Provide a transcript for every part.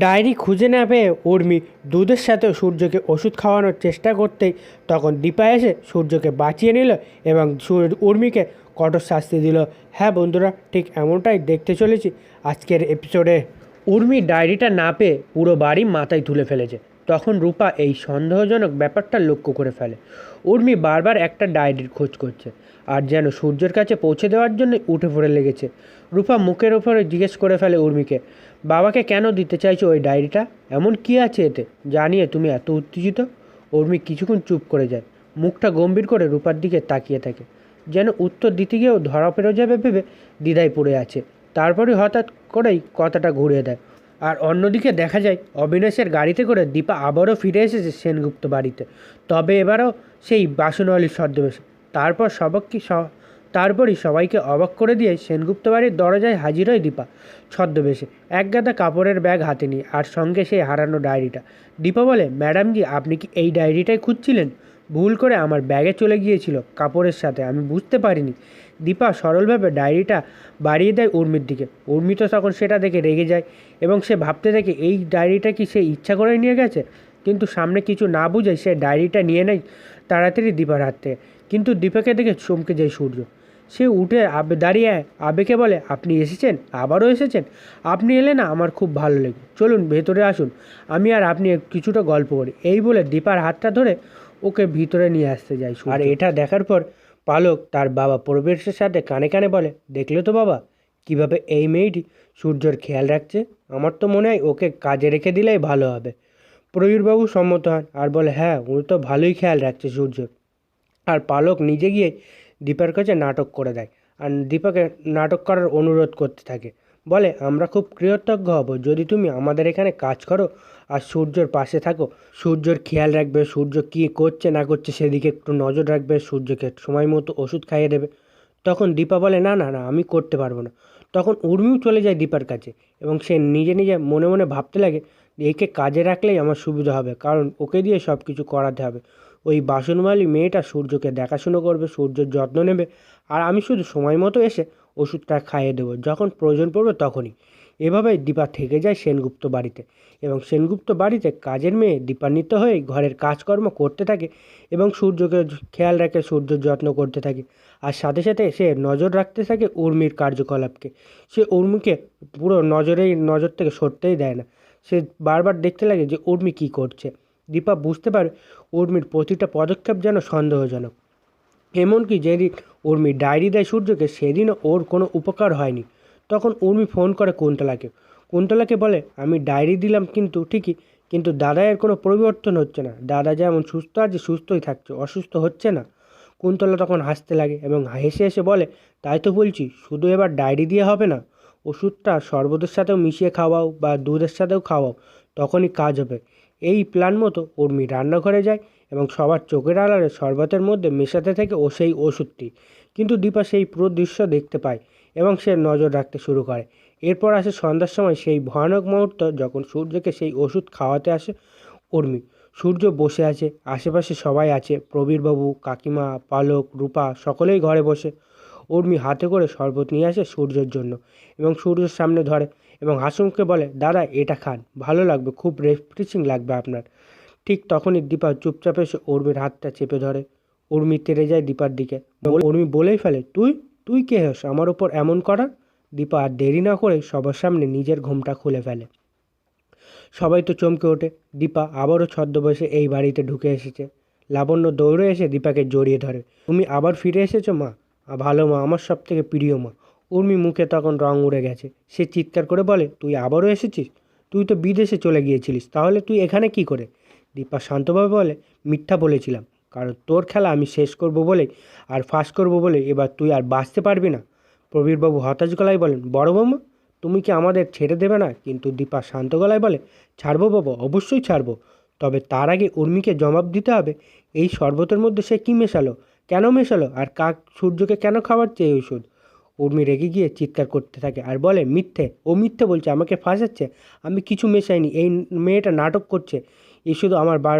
Diary খুঁজে না পেয়ে উর্মি দুধের সাথে সূর্যকে ওষুধ খাওয়ানোর চেষ্টা করতেই তখন দীপা এসে সূর্যকে বাঁচিয়ে নিল এবং উর্মিকে কঠোর শাস্তি দিল। হ্যাঁ বন্ধুরা, ঠিক এমনটাই দেখতে চলেছি আজকের এপিসোডে উর্মি ডায়েরিটা না পেয়ে পুরো বাড়ি মাথায় তুলে ফেলেছে। তখন রূপা এই সন্দেহজনক ব্যাপারটা লক্ষ্য করে ফেলে। উর্মি বারবার একটা ডায়েরির খোঁজ করছে আর যেন সূর্যের কাছে পৌঁছে দেওয়ার জন্য উঠে পড়ে লেগেছে। রূপা মুখের ওপরে জিজ্ঞেস করে ফেলে উর্মিকে, বাবাকে কেন দিতে চাইছো ওই ডায়েরিটা? এমন কি আছে এতে? জানিয়ে তুমি এত উত্তেজিত? উর্মি কিছুক্ষণ চুপ করে যায়। মুখটা গম্ভীর করে রূপার দিকে তাকিয়ে থাকে। যেন উত্তর দিতে গিয়েও ধরা পেরো যাবে ভেবে দ্বিধায় পড়ে আছে। তারপরে হঠাৎ করেই কথাটা ঘুরিয়ে দেয়। আর অন্যদিকে দেখা যায়, অবিনাশের গাড়িতে করে দীপা আবারও ফিরে এসেছে সেনগুপ্ত বাড়িতে। তবে এবারও সেই বাসনওয়ালির ছদ্মবেশে। তারপর সবাইকে স- তারপরই সবাইকে অবাক করে দিয়ে সেনগুপ্ত বাড়ির দরজায় হাজির হয় দীপা ছদ্মবেশে। এক গাদা কাপড়ের ব্যাগ হাতে নিয়ে আর সঙ্গে সেই হারানো ডায়েরিটা। দীপা বলে ম্যাডামজি আপনি কি এই ডায়েরিটাই খুঁজছিলেন? ভুল করে আমার ব্যাগে চলে গিয়েছিল কাপড়ের সাথে, আমি বুঝতে পারিনি। দীপা সরলভাবে ডায়েরিটা বাড়িয়ে দেয় উর্মির দিকে। উর্মি তো তখন সেটা দেখে রেগে যায় এবং সে ভাবতে থাকে এই ডায়েরিটা কি সে ইচ্ছা করে নিয়ে গেছে? কিন্তু সামনে কিছু না বুঝে সে ডায়েরিটা নিয়ে নেয় তাড়াতাড়ি দীপার হাত থেকে। কিন্তু দীপাকে দেখে চমকে যায় সূর্য। সে উঠে আবে, দাঁড়িয়ে আবেকে বলে, আপনি এসেছেন? আবারও এসেছেন? আপনি এলে না আমার খুব ভালো লেগে চলুন, ভেতরে আসুন। আমি আর আপনি কিছুটা গল্প করি। এই বলে দীপার হাতটা ধরে ওকে ভিতরে নিয়ে আসতে যাই আর এটা দেখার পর পালক তার বাবা প্রবেশের সাথে কানে কানে বলে, দেখলে তো বাবা, কীভাবে এই মেয়েটি সূর্যর খেয়াল রাখছে? আমার তো মনে হয় ওকে কাজে রেখে দিলেই ভালো হবে। প্রবীরবাবু সম্মত হন আর বলে হ্যাঁ ও তো ভালোই খেয়াল রাখছে সূর্য আর পালক নিজে গিয়ে দীপার কাছে নাটক করে দেয় আর দীপাকে নাটক করার অনুরোধ করতে থাকে। বলে, আমরা খুব কৃতজ্ঞ হব যদি তুমি আমাদের এখানে কাজ করো আর সূর্যর পাশে থাকো। সূর্যর খেয়াল রাখবে, সূর্য কী করছে, না করছে সেদিকে একটু নজর রাখবে, সূর্যকে সময় মতো ওষুধ খাইয়ে দেবে। তখন দীপা বলে, না না না, আমি করতে পারব না। তখন উর্মিও চলে যায় দীপার কাছে এবং সে নিজে নিজে মনে মনে ভাবতে লাগে, একে কাজে রাখলেই আমার সুবিধা হবে, কারণ ওকে দিয়ে সব কিছু করাতে হবে। ওই বাসনওয়ালি মেয়েটা সূর্যকে দেখাশুনো করবে, সূর্যের যত্ন নেবে, আর আমি শুধু সময় মতো এসে ওষুধটা খাইয়ে দেবো। যখন প্রয়োজন পড়বে তখনই। এভাবেই দীপা থেকে যায় সেনগুপ্ত বাড়িতে এবং সেনগুপ্ত বাড়িতে কাজের মেয়ে দীপান্বিত হয়ে ঘরের কাজকর্ম করতে থাকে এবং সূর্যকে খেয়াল রাখে সূর্যের যত্ন করতে থাকে। আর সাথে সাথে সে নজর রাখতে থাকে উর্মির কার্যকলাপকে। সে উর্মিকে পুরো নজরেই, নজর থেকে সরতেই দেয় না। সে বারবার দেখতে লাগে যে উর্মি কী করছে। দীপা বুঝতে পারে উর্মির প্রতিটা পদক্ষেপ যেন সন্দেহজনক। এমনকি যেদিন উর্মি ডায়েরি দেয় সূর্যকে, সেদিনও ওর কোনো উপকার হয়নি। তখন উর্মি ফোন করে কুন্তলাকে। কুন্তলাকে বলে, আমি ডায়েরি দিলাম কিন্তু, ঠিকই, কিন্তু দাদায়ের কোনো পরিবর্তন হচ্ছে না। দাদা যেমন সুস্থ আছে, সুস্থই থাকছে, অসুস্থ হচ্ছে না। কুন্তলা তখন হাসতে লাগে এবং হেসে হেসে বলে, তাই তো বলছি, শুধু এবার ডায়েরি দিয়ে হবে না। ওষুধটা শরবতের সাথেও মিশিয়ে খাওয়াও বা দুধের সাথেও খাওয়াও, তখনই কাজ হবে। এই প্ল্যান মতো উর্মি রান্নাঘরে যায় এবং সবার চোখের আড়ালে শরবতের মধ্যে মেশাতে থাকে ও সেই ওষুধটি। কিন্তু দীপা সেই পুরো দৃশ্য দেখতে পায়। এবং সে নজর রাখতে শুরু করে। এরপর আসে সন্ধ্যার সময়, সেই ভয়ানক মুহূর্ত যখন সূর্যকে সেই ওষুধ খাওয়াতে আসে উর্মি। সূর্য বসে আছে, আশেপাশে সবাই আছে, প্রবীরবাবু, কাকিমা, পালক, রূপা, সকলেই ঘরে বসে। উর্মি হাতে করে শরবত নিয়ে আসে সূর্যের জন্য এবং সূর্যের সামনে ধরে এবং হাসুমকে বলে, দাদা, এটা খান, ভালো লাগবে, খুব রিফ্রেশিং লাগবে আপনার। ঠিক তখনই দীপা চুপচাপ এসে উর্মির হাতটা চেপে ধরে। উর্মি তেড়ে যায় দীপার দিকে। উর্মি বলেই ফেলে, তুই তুই কে হস? আমার ওপর এমন করার? দীপা আর দেরি না করে সবার সামনে নিজের ঘোমটা খুলে ফেলে। সবাই তো চমকে ওঠে। দীপা আবারও ছদ্মবেশে এই বাড়িতে ঢুকে এসেছে। লাবণ্য দৌড়ে এসে দীপাকে জড়িয়ে ধরে। তুমি আবার ফিরে এসেছ মা? ভালো মা, আমার সব থেকে প্রিয় মা। উর্মি মুখে তখন রং উড়ে গেছে। সে চিৎকার করে বলে, তুই আবারও এসেছিস? তুই তো বিদেশে চলে গিয়েছিলিস। তাহলে তুই এখানে কি করে? দীপা শান্তভাবে বলে, মিথ্যা বলেছিলাম। কারণ তোর খেলা আমি শেষ করব বলে আর ফাঁস করব বলে এবার তুই আর বাঁচতে পারবি না। প্রবীরবাবু হতাশ গলায় বলেন, বড় বৌমা, তুমি কি আমাদের ছেড়ে দেবে না? কিন্তু দীপা শান্ত গলায় বলে, ছাড়বো বাবা, অবশ্যই ছাড়বো। তবে তার আগে উর্মিকে জবাব দিতে হবে, এই শরবতের মধ্যে সে কী মেশালো? কেন মেশালো? আর কাক সূর্যকে কেন খাওয়াচ্ছে এই ওষুধ? উর্মি রেগে গিয়ে চিৎকার করতে থাকে আর বলে, মিথ্যে, ও মিথ্যে বলছে, আমাকে ফাঁসাচ্ছে, আমি কিছু মেশাইনি, এই মেয়েটা নাটক করছে, এ শুধু আমার বার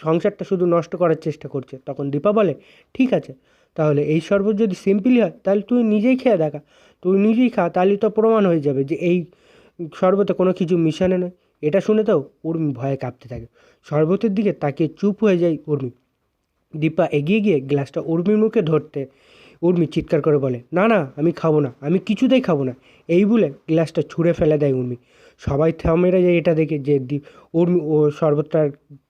সংসারটা শুধু নষ্ট করার চেষ্টা করছে। তখন দীপা বলে, ঠিক আছে, তাহলে এই শরবত যদি সিম্পলি হয়, তাহলে তুই নিজেই খেয়ে দেখা। তুই নিজেই খা তাহলে তো প্রমাণ হয়ে যাবে যে এই শরবতে কোনো কিছু মিশানো নয় এটা শুনে তো উর্মি ভয়ে কাঁপতে থাকে। শরবতের দিকে তাকিয়ে চুপ হয়ে যায় উর্মি। দীপা এগিয়ে গিয়ে গ্লাসটা উর্মির মুখে ধরতে, উর্মি চিৎকার করে বলে, না না, আমি খাব না, আমি কিছুতেই খাব না। এই বলে গ্লাসটা ছুঁড়ে ফেলে দেয় উর্মি। সবাই থামেরা যায় এটা দেখে যে উর্মি ও শরবতটা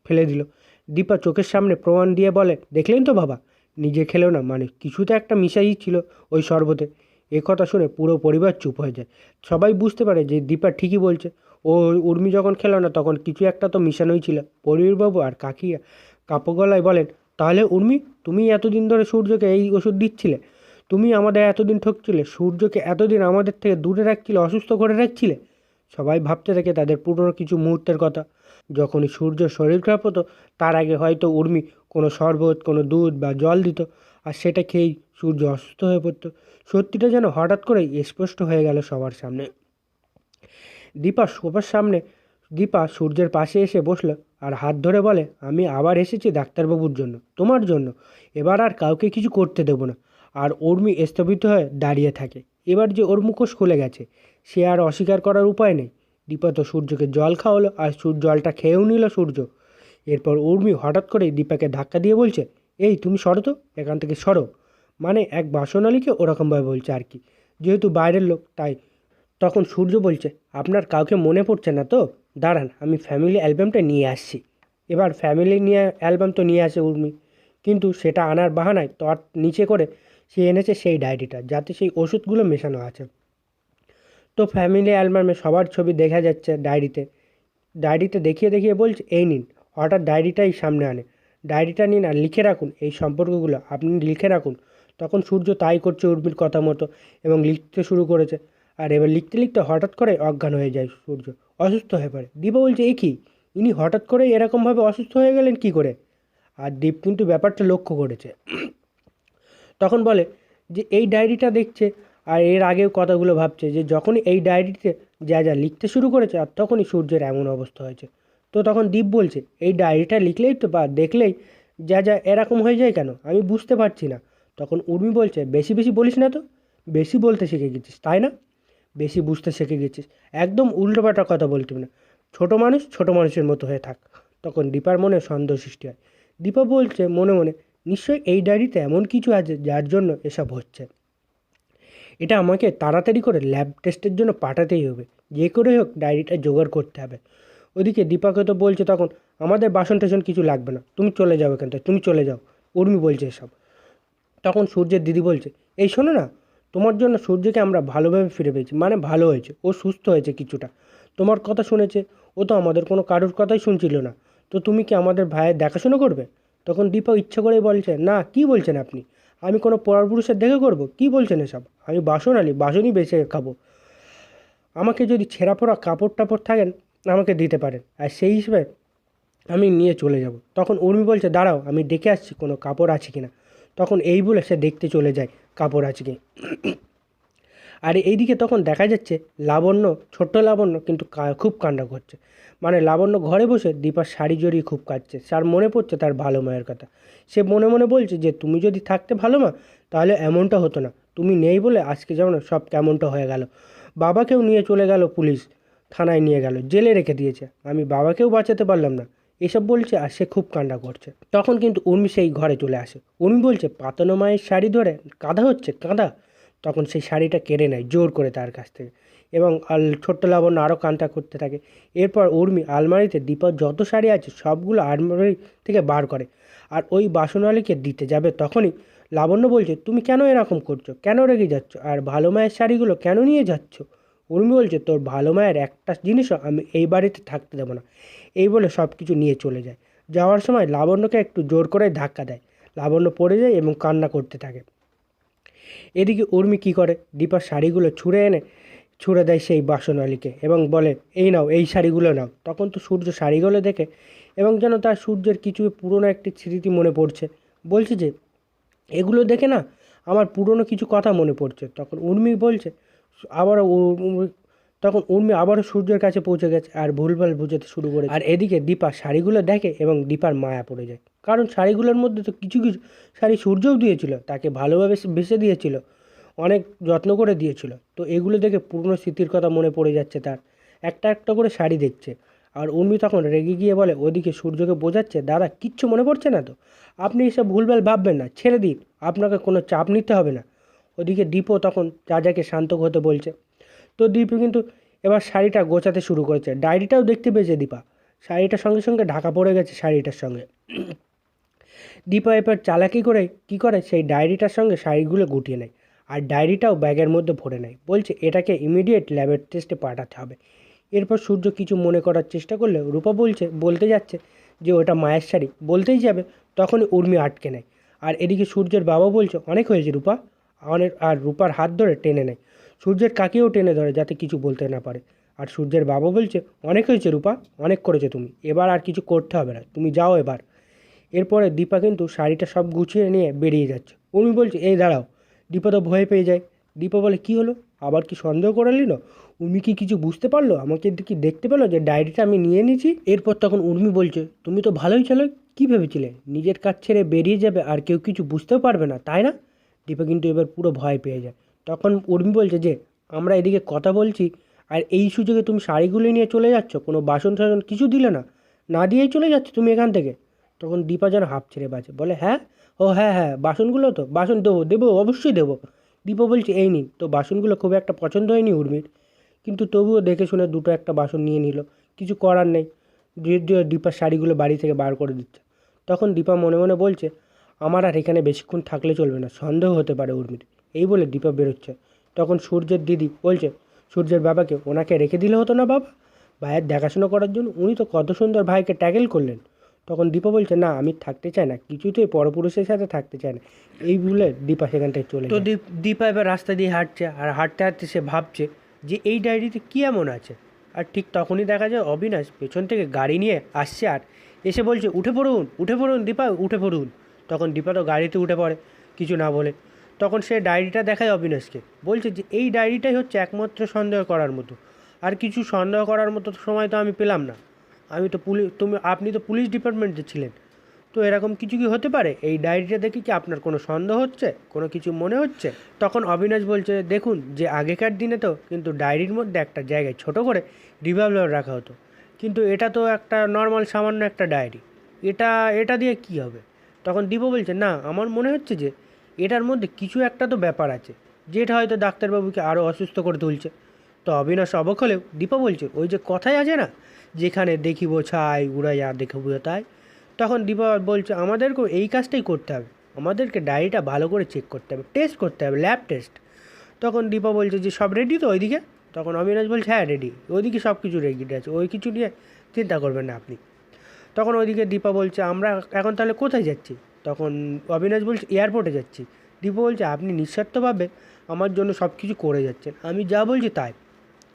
ফেলে দিল। দীপা চোখের সামনে প্রমাণ দিয়ে বলে, দেখলেন তো বাবা, নিজে খেলেও না মানে কিছুতে একটা মিশাই ছিল ওই শরবতে। এ কথা শুনে পুরো পরিবার চুপ হয়ে যায়। সবাই বুঝতে পারে যে দীপা ঠিকই বলছে। ও উর্মি যখন খেলো না, তখন কিছু একটা তো মিশানোই ছিল। পরিবারবাবু আর কাকিয়া কাপো গলায় বলেন, তাহলে উর্মি, তুমি এতদিন ধরে সূর্যকে এই ওষুধ দিচ্ছিলে? তুমি আমাদের এতদিন ঠকছিলে, সূর্যকে এতদিন আমাদের থেকে দূরে রাখছিলে, অসুস্থ করে রাখছিলে? সবাই ভাবতে থাকে তাদের পুরনো কিছু মুহূর্তের কথা। যখনই সূর্য শরীর খারাপ হতো, তার আগে হয়তো উর্মি কোনো শরবত, কোনো দুধ বা জল দিত, আর সেটা খেয়েই সূর্য অসুস্থ হয়ে পড়তো। সত্যিটা যেন হঠাৎ করেই স্পষ্ট হয়ে গেল সবার সামনে। দীপা সবার সামনে, দীপা সূর্যের পাশে এসে বসল আর হাত ধরে বলে, আমি আবার এসেছি ডাক্তারবাবুর জন্য, তোমার জন্য। এবার আর কাউকে কিছু করতে দেবো না। আর উর্মি স্থবিত হয়ে দাঁড়িয়ে থাকে। এবার যে ওর মুখোশ খুলে গেছে, সে আর অস্বীকার করার উপায় নেই। দীপা তো সূর্যকে জল খাওয়ালো আর সূর্য জলটা খেয়েও নিল সূর্য। এরপর উর্মি হঠাৎ করে দীপাকে ধাক্কা দিয়ে বলছে, এই, তুমি সরো তো, এখান থেকে সরো। মানে এক বাসনালীকে ওরকমভাবে বলছে আর কি। যেহেতু বাইরের লোক, তাই তখন সূর্য বলছে, আপনার কাউকে মনে পড়ছে না তো? দাঁড়ান, আমি ফ্যামিলি অ্যালবামটা নিয়ে আসছি। এবার ফ্যামিলি নিয়ে, অ্যালবাম তো নিয়ে আসে উর্মি। কিন্তু সেটা আনার বাহানায় তার নিচে করে সে এনেছে সেই ডায়েরিটা, যাতে সেই ওষুধগুলো মেশানো আছে। তো ফ্যামিলি অ্যালবামে সবার ছবি দেখা যাচ্ছে ডায়েরিতে ডায়েরিতে দেখিয়ে দেখিয়ে বলছে, এই নিন। হঠাৎ ডায়েরিটাই সামনে আনে। ডায়েরিটা নিন আর লিখে রাখুন এই সম্পর্কগুলো। আপনি লিখে রাখুন। তখন সূর্য তাই করছে উর্মির কথা মতো এবং লিখতে শুরু করেছে। আর এবার লিখতে লিখতে হঠাৎ করে অজ্ঞান হয়ে যায় সূর্য। অসুস্থ হয়ে পড়ে। দীপা বলছে, এ কি? ইনি হঠাৎ করে এরকমভাবে অসুস্থ হয়ে গেলেন কি করে? আর দীপ কিন্তু ব্যাপারটা লক্ষ্য করেছে। তখন বলে যে, এই ডায়েরিটা দেখছে আর এর আগেও কথাগুলো ভাবছে যে যখনই এই ডায়েরিতে যা যা লিখতে শুরু করেছে আর তখনই সূর্যের এমন অবস্থা হয়েছে। তো তখন দীপ বলছে, এই ডায়েরিটা লিখলেই তো বা দেখলেই যা যা এরকম হয়ে যায় কেন? আমি বুঝতে পারছি না। তখন উর্মি বলছে, বেশি বেশি বলিস না তো। বেশি বলতে শিখে গেছিস, তাই না? বেশি বুঝতে শিখে গেছিস। একদম উল্টোপাল্টা কথা বলতে না। ছোটো মানুষ ছোটো মানুষের মতো হয়ে থাক। তখন দীপার মনে সন্দেহ সৃষ্টি হয়। দীপা বলছে, মনে মনে, নিশ্চয়ই এই ডায়েরিতে এমন কিছু আছে যার জন্য এসব হচ্ছে? এটা আমাকে তাড়াতাড়ি করে ল্যাব টেস্টের জন্য পাঠাতেই হবে। যে করে হোক ডায়েরিটা জোগাড় করতে হবে। ওদিকে দীপাকে তো বলছে তখন, আমাদের বাসন টাসন কিছু লাগবে না। তুমি চলে যাও এখান থেকে, তুমি চলে যাও। উর্মি বলছে এসব। তখন সূর্যের দিদি বলছে, এই শোনো না, তোমার জন্য সূর্যকে আমরা ভালোভাবে ফিরে পেয়েছি। মানে ভালো হয়েছে, ও সুস্থ হয়েছে কিছুটা। তোমার কথা শুনেছে, ও তো আমাদের কোনো কারোর কথাই শুনছিল না। তো তুমি কি আমাদের ভাইয়ের দেখাশোনা করবে? তখন দীপা ইচ্ছা করেই বলছে, না, কি বলছেন আপনি? আমি কোনো পরপুরুষের দেখে করব? কি বলছেন এসব? আমি বাসন আলি বাসনই বেছে খাব। আমাকে যদি ছেঁড়া পড়া কাপড় টাপড় থাকেন, আমাকে দিতে পারেন। আর সেই হিসেবে আমি নিয়ে চলে যাব। তখন উর্মি বলছে, দাঁড়াও, আমি ডেকে আসছি, কোনো কাপড় আছে কি না তখন এই বলে সে দেখতে চলে যায়, কাপড় আছে কি? আর এইদিকে তখন দেখা যাচ্ছে লাবণ্য, ছোট্ট লাবণ্য কিন্তু খুব কান্না করছে। মানে লাবণ্য ঘরে বসে দীপার শাড়ি জড়িয়ে খুব কাঁদছে। তার মনে পড়ছে তার ভালো মায়ের কথা। সে মনে মনে বলছে যে, তুমি যদি থাকতে ভালো মা, তাহলে এমনটা হতো না। তুমি নেই বলে আজকে যেমন সব কেমনটা হয়ে গেল। বাবাকেও নিয়ে চলে গেল পুলিশ, থানায় নিয়ে গেল, জেলে রেখে দিয়েছে। আমি বাবাকেও বাঁচাতে পারলাম না। এসব বলছে আর সে খুব কান্না করছে। তখন কিন্তু উর্মি সেই ঘরে চলে আসে। উর্মি বলছে, পাতানো মায়ের শাড়ি ধরে কাঁদা হচ্ছে, কাঁদা। তখন সেই শাড়িটা কেড়ে নেয় জোর করে তার কাছ থেকে। এবং আল, ছোট্ট লাবণ্য আরও কান্তা করতে থাকে। এরপর উর্মি আলমারিতে দীপার যত শাড়ি আছে সবগুলো আলমারি থেকে বার করে আর ওই বাসনওয়ালিকে দিতে যাবে তখনই লাবণ্য বলছে, তুমি কেন এরকম করছ? কেন রেগে যাচ্ছ? আর ভালো মায়ের শাড়িগুলো কেন নিয়ে যাচ্ছ? উর্মি বলছে, তোর ভালো মায়ের একটা জিনিসও আমি এই বাড়িতে থাকতে দেবো না। এই বলে সব কিছু নিয়ে চলে যায়। যাওয়ার সময় লাবণ্যকে একটু জোর করে ধাক্কা দেয়। লাবণ্য পড়ে যায় এবং কান্না করতে থাকে। এদিকে উর্মি কী করে? দীপার শাড়িগুলো ছুঁড়ে এনে ছুঁড়ে দেয় সেই বাসনওয়ালিকে এবং বলে, এই নাও, এই শাড়িগুলো নাও। তখন তো সূর্য শাড়িগুলো দেখে এবং যেন তার সূর্যের কিছু পুরনো একটি স্মৃতি মনে পড়ছে। বলছে যে, এগুলো দেখে না আমার পুরনো কিছু কথা মনে পড়ছে। তখন উর্মি বলছে, আবারও তখন উর্মি আবারও সূর্যের কাছে পৌঁছে গেছে আর ভুলভাল বুঝাতে শুরু করে আর এদিকে দীপা শাড়িগুলো দেখে এবং দীপার মায়া পড়ে যায়। কারণ শাড়িগুলোর মধ্যে তো কিছু কিছু শাড়ি সূর্যও দিয়েছিল, তাকে ভালোভাবে বেছে দিয়েছিল, অনেক যত্ন করে দিয়েছিল। তো এগুলো দেখে পুরনো স্মৃতির কথা মনে পড়ে যাচ্ছে তার। একটা একটা করে শাড়ি দেখছে। আর উর্মি তখন রেগে গিয়ে বলে, ওদিকে সূর্যকে বোঝাচ্ছে, দাদা কিচ্ছু মনে পড়ছে না তো? আপনি এসব ভুলভাল ভাববেন না, ছেড়ে দিন, আপনাকে কোনো চাপ নিতে হবে না। ওদিকে দীপও তখন রাজাকে শান্ত হতে বলছে। তো দীপ কিন্তু এবার শাড়িটা গোছাতে শুরু করেছে। ডায়েরিটাও দেখতে পেয়েছে দীপা। শাড়িটার সঙ্গে সঙ্গে ঢাকা পড়ে গেছে শাড়িটার সঙ্গে। দীপা এবার চালাকি করে কি করে? সেই ডায়েরিটার সঙ্গে শাড়িগুলো গুটিয়ে নেয়। আর ডায়েরিটাও ব্যাগের মধ্যে ভরে নেয়। বলছে, এটাকে ইমিডিয়েট ল্যাবের টেস্টে পাঠাতে হবে। এরপর সূর্য কিছু মনে করার চেষ্টা করলে রূপা বলছে, বলতে যাচ্ছে যে, ওটা মায়ের শাড়ি। বলতেই যাবে, তখনই উর্মি আটকে নেয়। আর এদিকে সূর্যের বাবা বলছে, অনেক হয়েছে রূপা। অনেক, আর রূপার হাত ধরে টেনে নেয়। সূর্যের কাকেও টেনে ধরে যাতে কিছু বলতে না পারে। আর সূর্যের বাবা বলছে, অনেক হয়েছে রূপা, অনেক করেছ তুমি। এবার আর কিছু করতে হবে না। তুমি যাও এবার। এরপরে দীপা কিন্তু শাড়িটা সব গুছিয়ে নিয়ে বেরিয়ে যাচ্ছে। উর্মি বলছে, এই দাঁড়াও। দীপা তো ভয় পেয়ে যায়। দীপা বলে, কি হলো? আবার কি সন্দেহ করে নিল? উর্মি কি কিছু বুঝতে পারল? আমাকে কি দেখতে পেল যে ডায়েরিটা আমি নিয়ে নিয়েছি? এরপর তখন উর্মি বলছে, তুমি তো ভালোই চলো কী ভেবেছিলে? নিজের কাজ ছেড়ে বেরিয়ে যাবে আর কেউ কিছু বুঝতেও পারবে না, তাই না? দীপা কিন্তু এবার পুরো ভয় পেয়ে যায়। তখন উর্মি বলছে যে, আমরা এদিকে কথা বলছি, আর এই সুযোগে তুমি শাড়িগুলো নিয়ে চলে যাচ্ছ? কোনো বাসন টাসন কিছু দিলে না? না দিয়েই চলে যাচ্ছ তুমি এখান থেকে? তখন দীপা যেন হাঁপ ছেড়ে বাজে বলে হ্যাঁ? ও হ্যাঁ হ্যাঁ বাসনগুলো তো, বাসন দেবো দেবো, অবশ্যই দেবো। দীপা বলছে, এই নিন। তো বাসনগুলো খুব একটা পছন্দ হয়নি উর্মির, কিন্তু তবুও দেখে শুনে দুটো একটা বাসন নিয়ে নিল। কিছু করার নেই দীপার শাড়িগুলো বাড়ি থেকে বার করে দিচ্ছে। তখন দীপা মনে মনে বলছে, আমার আর এখানে বেশিক্ষণ থাকলে চলবে না, সন্দেহ হতে পারে উর্মির। এই বলে দীপা বেরোচ্ছে। তখন সূর্যের দিদি বলছে, সূর্যের বাবাকে ওনাকে রেখে দিলে হতো না বাবা? ভাইয়ের দেখাশোনা করার জন্য উনি তো কত সুন্দর ভাইকে ট্যাকেল করলেন। তখন দীপা বলছে না আমি থাকতে চাই না কিছুতেই পরপুরুষের সাথে থাকতে চায় না। এই বলে দীপা সেখান থেকে চলে তো দীপ দীপা এবার রাস্তা দিয়ে হাঁটছে আর হাঁটতে হাঁটতে সে ভাবছে যে এই ডায়েরিতে কী এমন আছে? আর ঠিক তখনই দেখা যায় অবিনাশ পেছন থেকে গাড়ি নিয়ে আসছে আর এসে বলছে উঠে পড়ুন উঠে পড়ুন দীপা উঠে পড়ুন। তখন দীপা তো গাড়িতে উঠে পড়ে কিছু না বলে। তখন সে ডায়েরিটা দেখায় অবিনাশকে বলছে যে এই ডায়েরিটাই হচ্ছে একমাত্র সন্দেহ করার মতো আর কিছু সন্দেহ করার মতো সময় তো আমি পেলাম না। আমি তো পুলিশ, তুমি, আপনি তো পুলিশ ডিপার্টমেন্টে ছিলেন। তো এরকম কিছু কি হতে পারে? এই ডায়েরিটা দেখে কি আপনার কোনো সন্দেহ হচ্ছে? কোনো কিছু মনে হচ্ছে? তখন অবিনাশ বলছে, দেখুন, যে আগেকার দিনে তো কিন্তু ডায়েরির মধ্যে একটা জায়গায় ছোট করে রিভলভার রাখা হতো। কিন্তু এটা তো একটা নর্মাল সামান্য একটা ডায়েরি। এটা এটা দিয়ে কি হবে? তখন দীপ বলছে, না, আমার মনে হচ্ছে যে এটার মধ্যে কিছু একটা তো ব্যাপার আছে। যেটা হয়তো ডাক্তারবাবুকে আরও অসুস্থ করে তুলছে। তো অবিনাশ অবাক হলেও দীপা বলছে, ওই যে কথাই আছে না, যেখানে দেখিব ছাই, উড়াইয়া দেখিব তাই? তখন দীপা বলছে আমাদেরকেও এই কাজটাই করতে হবে। আমাদেরকে ডায়েরিটা ভালো করে চেক করতে হবে টেস্ট করতে হবে ল্যাব টেস্ট তখন দীপা বলছে, যে সব রেডি তো ওইদিকে? তখন অবিনাশ বলছে হ্যাঁ রেডি ওইদিকে সব কিছু রেডি আছে, ওই কিছু নিয়ে চিন্তা করবেন না আপনি। তখন ওইদিকে দীপা বলছে, আমরা এখন তাহলে কোথায় যাচ্ছি? তখন অবিনাশ বলছে এয়ারপোর্টে যাচ্ছি। দীপা বলছে, আপনি নিঃস্বার্থভাবে আমার জন্য সব কিছু করে যাচ্ছেন। আমি যা বলছি তাই।